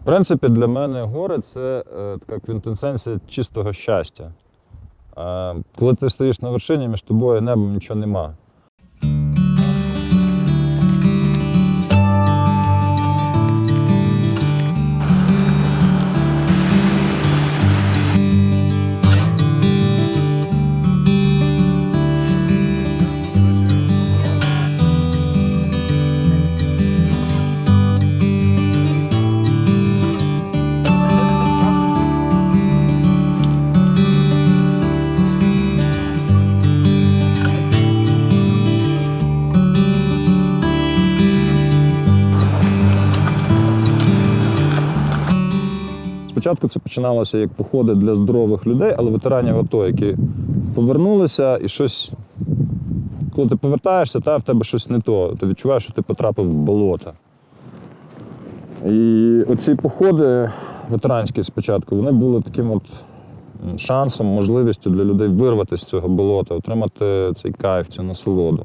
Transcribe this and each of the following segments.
В принципі, для мене гори це е, така квінтенсенція чистого щастя. Е, коли ти стоїш на вершині, між тобою і небом нічого нема. Спочатку це починалося як походи для здорових людей, але ветеранів АТО, які повернулися і щось. Коли ти повертаєшся, та в тебе щось не то, ти відчуваєш, що ти потрапив в болото. І оці походи ветеранські спочатку, вони були таким от шансом, можливістю для людей вирватися з цього болота, отримати цей кайф, цю насолоду.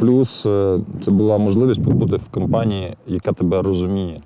Плюс е, це була можливість побути в компанії, яка тебе розуміє.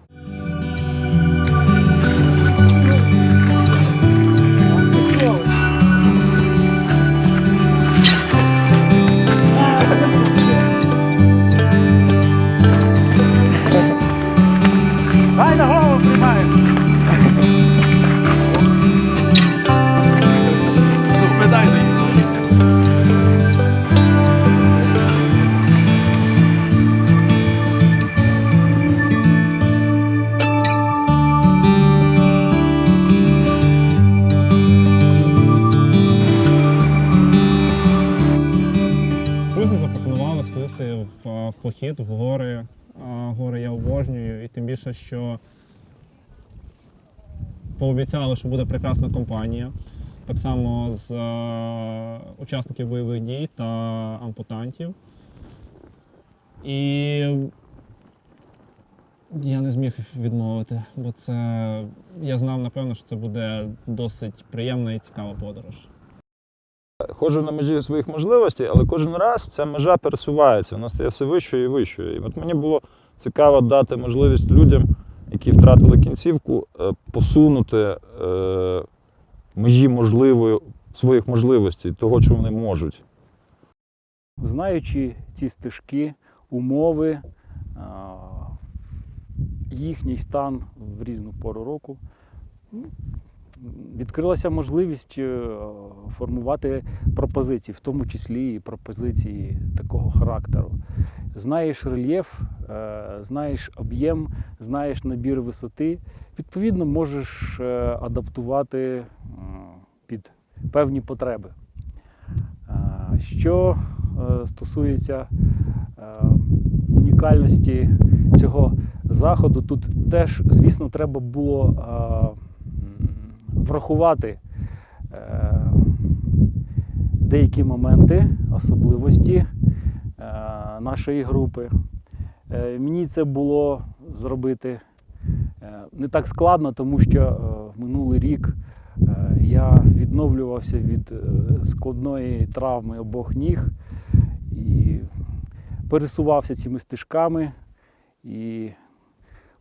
Пообіцяли, що буде прекрасна компанія. Так само з е, учасників бойових дій та ампутантів. І я не зміг відмовити, бо це я знав, напевно, що це буде досить приємна і цікава подорож. Ходжу на межі своїх можливостей, але кожен раз ця межа пересувається, вона стає все вищою і вищою. І от мені було цікаво дати можливість людям, які втратили кінцівку, е, посунути е, межі можливої своїх можливостей, того, що вони можуть. знаючи ці стежки, умови, їхній стан в різну пору року, м, відкрилася можливість е, формувати пропозиції, в тому числі і пропозиції такого характеру. Знаєш рельєф, е, знаєш об'єм, знаєш набір висоти, відповідно, можеш е, адаптувати під певні потреби. Що стосується унікальності цього заходу, тут теж, звісно, треба було врахувати е, деякі моменти, особливості е, нашої групи. Е, Мені це було зробити не так складно, тому що минулий рік я відновлювався від складної травми обох ніг і пересувався цими стежками. І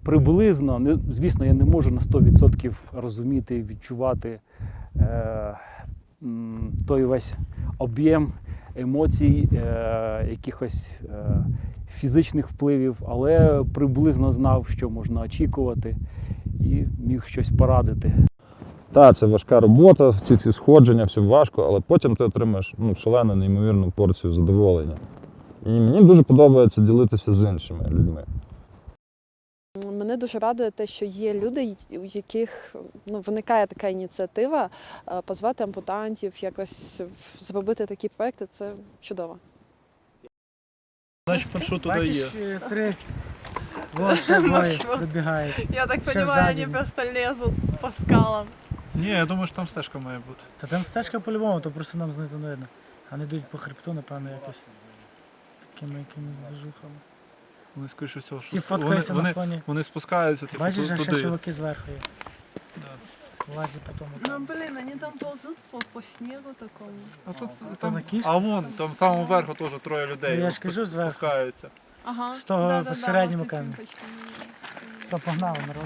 приблизно, звісно, я не можу на 100% розуміти, відчувати е, той весь об'єм емоцій, е, якихось е, фізичних впливів, але приблизно знав, що можна очікувати, і міг щось порадити. Так, це важка робота, ці ці сходження, все важко, але потім ти отримаєш ну, шалену, неймовірну порцію задоволення. І мені дуже подобається ділитися з іншими людьми. Мене дуже радує те, що є люди, у яких ну, виникає така ініціатива е, позвати ампутантів, якось зробити такі проекти. Це чудово. Значить, маршрут туди є. Е, три добігають. Я так Ще понимаю, сзади. они просто лезут по скалам. Ні, я думаю, що там стежка має бути. Та там стежка по-любому, то просто нам знизу не видно. Вони йдуть по хребту, напевно, якось такими якимись движухами. Вони, скоріше всього, що Ці вони, фоткаються на вони, фоні. вони спускаються, типу, Бачиш, ту- а ще туди. чуваки зверху є. Лазі по тому. Ну, блин, они там ползут по, по снегу такому. А, тут, Там там, на кішці? а вон, там самому верху теж троє людей Ну, я ж кажу, зверху. спускаються. Ага. З того власне, каменю. квіточки. Погнали народ.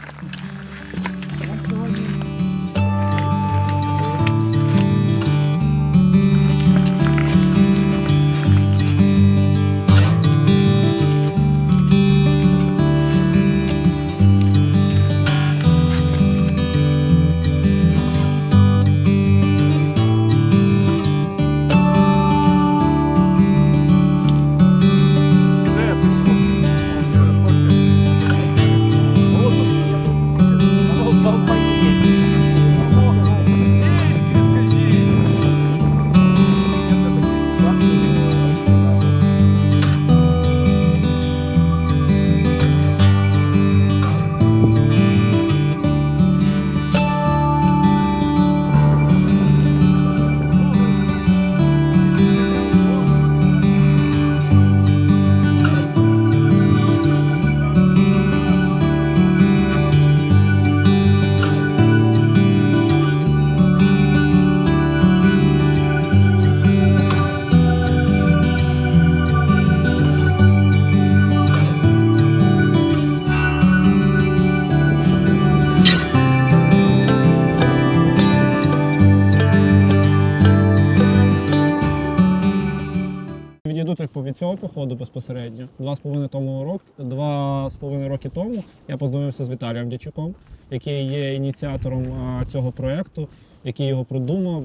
Від цього походу безпосередньо. Два з половиною тому рок, два з половиною роки тому я познайомився з Віталієм Дячуком, який є ініціатором цього проєкту, який його продумав,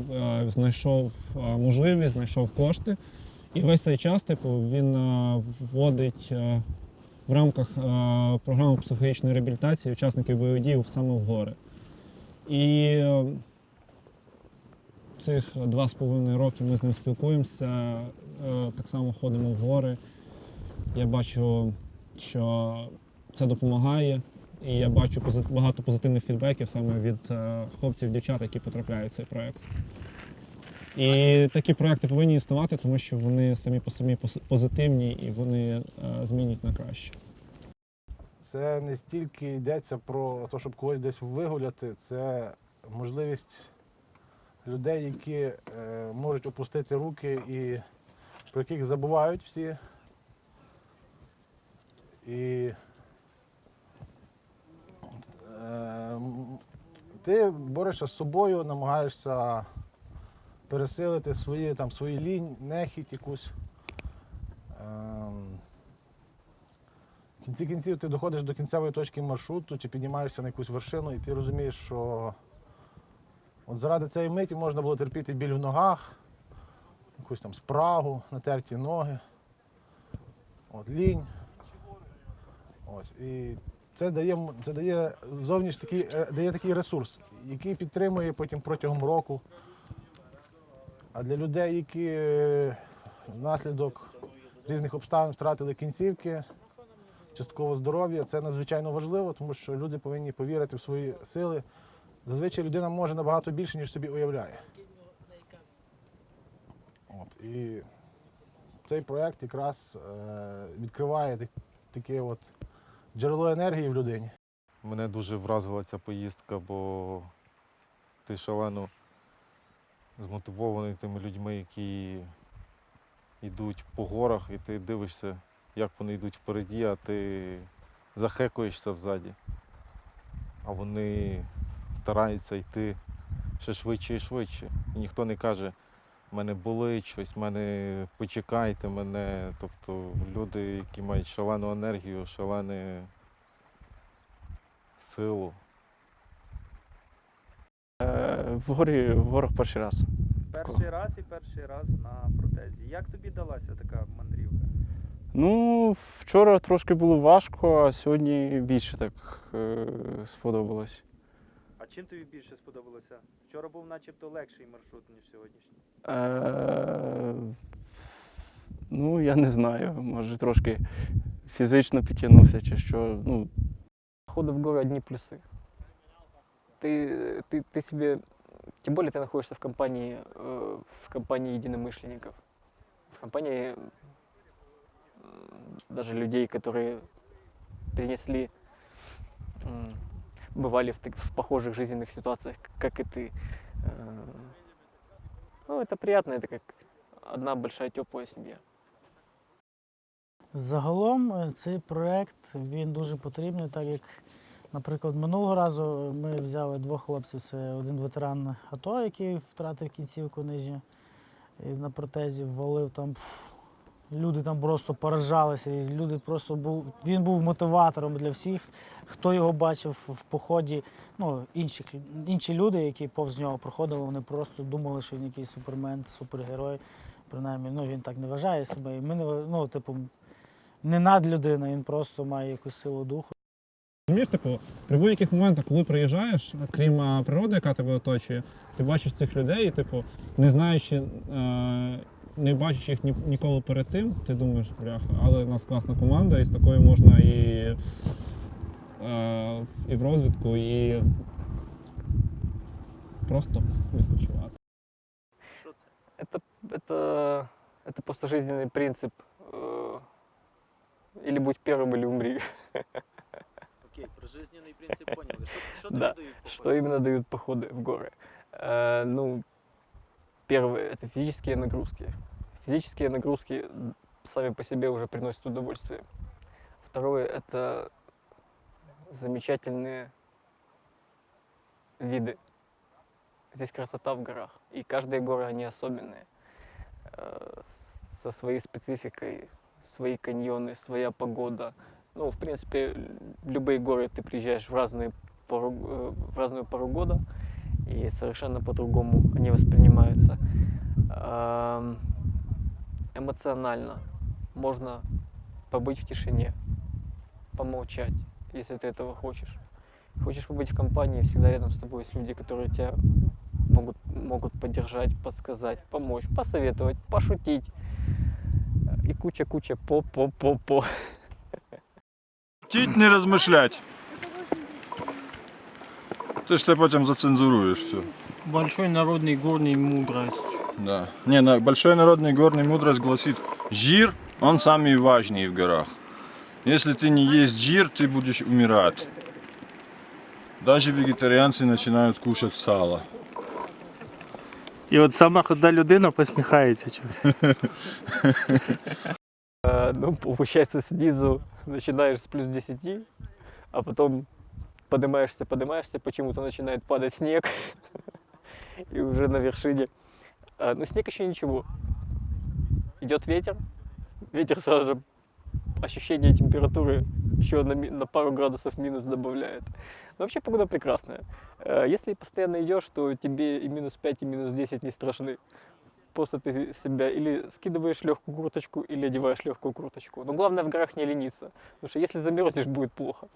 знайшов можливість, знайшов кошти. І весь цей час, типу, він вводить в рамках програми психологічної реабілітації учасників бойових дій саме в гори. І цих два з половиною роки ми з ним спілкуємося, е, так само ходимо в гори. Я бачу, що це допомагає, і я бачу багато позитивних фідбеків саме від е, хлопців дівчат, які потрапляють в цей проєкт. І такі проекти повинні існувати, тому що вони самі по собі позитивні і вони е, змінюють на краще. Це не стільки йдеться про те, щоб когось десь вигуляти, це можливість людей, які е, можуть опустити руки і про яких забувають всі. І е, ти борешся з собою, намагаєшся пересилити свої, там, свої лінь, нехіть якусь. Ем, в кінці кінців ти доходиш до кінцевої точки маршруту, чи піднімаєшся на якусь вершину, і ти розумієш, що от заради цієї миті можна було терпіти біль в ногах, якусь там спрагу, натерті ноги, от, лінь. Ось. І це дає, це дає зовніш такий, е, дає такий ресурс, який підтримує потім протягом року. А для людей, які внаслідок різних обставин втратили кінцівки, частково здоров'я, це надзвичайно важливо, тому що люди повинні повірити в свої сили. Зазвичай людина може набагато більше, ніж собі уявляє. От, і цей проєкт якраз е, відкриває таке от джерело енергії в людині. Мене дуже вразила ця поїздка, бо ти шалено змотивований тими людьми, які йдуть по горах, і ти дивишся, як вони йдуть впереді, а ти захекуєшся взаді. А вони стараються йти ще швидше і швидше. І ніхто не каже, мене болить щось, мене почекайте мене. Тобто люди, які мають шалену енергію, шалене силу. Е, В горі в горах перший раз. Перший раз і перший раз на протезі. Як тобі далася така мандрівка? Ну, вчора трошки було важко, а сьогодні більше так е, сподобалось А чим тобі більше сподобалося? Вчора був начебто легший маршрут, ніж сьогоднішній. Е, ну, я не знаю, може трошки фізично підтягнувся чи що. Ну, Походы в горы одни плюсы. Ты, ты, ты себе, тем более ты находишься в компании, э, в компании единомышленников, в компании м, даже людей, которые перенесли, м, бывали в, так- в похожих жизненных ситуациях, как и ты. Э, Ну, это приятно, это как одна большая теплая семья. Загалом е, цей проект він дуже потрібний, так як, наприклад, минулого разу ми взяли двох хлопців. Це один ветеран АТО, який втратив кінцівку нижню і на протезі ввалив там. пф, Люди там просто поражалися, і люди просто був. Він був мотиватором для всіх, хто його бачив в поході. Ну, інші, інші люди, які повз нього проходили, вони просто думали, що він якийсь супермен, супергерой. Принаймні, ну він так не вважає себе. І ми не ну, типу, не надлюдина, він просто має якусь силу духу. Розумієш, типу, при будь-яких моментах, коли приїжджаєш, крім природи, яка тебе оточує, ти бачиш цих людей, і, типу, не знаючи, е, не бачиш їх ні, ніколи перед тим, ти думаєш, бляха, але в нас класна команда, і з такою можна і, і в розвідку, і просто відпочивати. Это, это, это просто жизненный принцип. э, Или будь первым, или умри. Окей, про жизненний принцип поняли. Що, що Да. тобі дають походи? Что именно дают походы в горы? Э, ну, первое это физические нагрузки. Физические нагрузки м, сами по себе уже приносят удовольствие. Второе это замечательные виды. Здесь красота в горах. И каждые горы, они особенные. Э, со своей спецификой, свои каньоны, своя погода. Ну, в принципе, любые горы ты приезжаешь в разные пору, э, в разную пору года, и совершенно по-другому они воспринимаются. Ам, Эмоционально можно побыть в тишине, помолчать, если ты этого хочешь. Хочешь побыть в компании, всегда рядом с тобой есть люди, которые тебя могут, могут поддержать, подсказать, помочь, посоветовать, пошутить. И куча-куча по-по-по-по. Тіть не розмишлять. Ти ж це потім зацензуруєш все. Большой народний горний мудрость. Да. Не, на, большой народный горный мудрость гласит, жир, он самый важный в горах. Если ты не есть жир, ты будешь умирать. Даже вегетарианцы начинают кушать сало. І от сама хода людина посміхається. Э, Ну, получается, снизу начинаешь с плюс 10, а потом поднимаешься, поднимаешься, почему-то начинает падать снег, и уже на вершине. А, Ну, снег еще ничего. Идет ветер, ветер сразу же ощущение температуры еще на, на пару градусов минус добавляет. Но вообще погода прекрасная. Э, Если постоянно идешь, то тебе и минус 5, и минус 10 не страшны просто ты себя или скидываешь легкую курточку, или одеваешь легкую курточку. Но главное в горах не лениться, потому что если замерзнешь, будет плохо.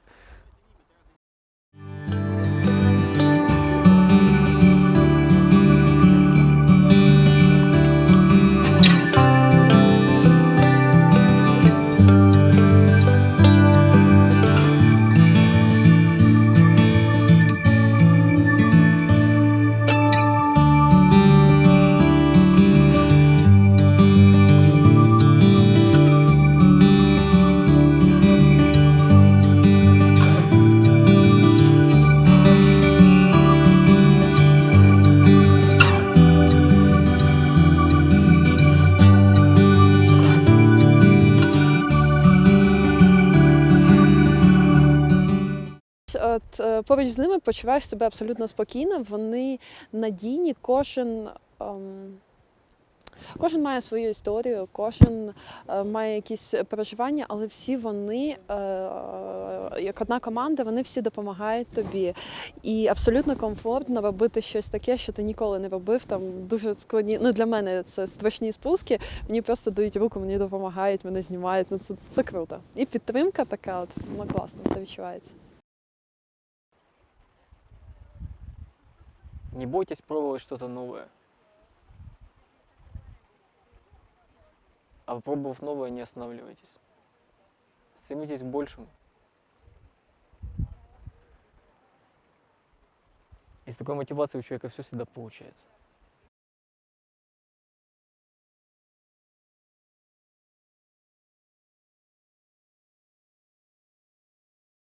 Поруч з ними почуваєш себе абсолютно спокійно. Вони надійні, кожен. ем, Кожен має свою історію, кожен е, має якісь переживання, але всі вони, е, як одна команда, вони всі допомагають тобі. І абсолютно комфортно робити щось таке, що ти ніколи не робив. Там дуже складні. Ну для мене це страшні спуски. Мені просто дають руку, мені допомагають, мене знімають. Ну це, це круто. І підтримка така, от ну класно, це відчувається. Не бойтесь пробовать что-то новое. А попробовав новое, не останавливайтесь. Стремитесь к большему. И с такой мотивацией у человека все всегда получается.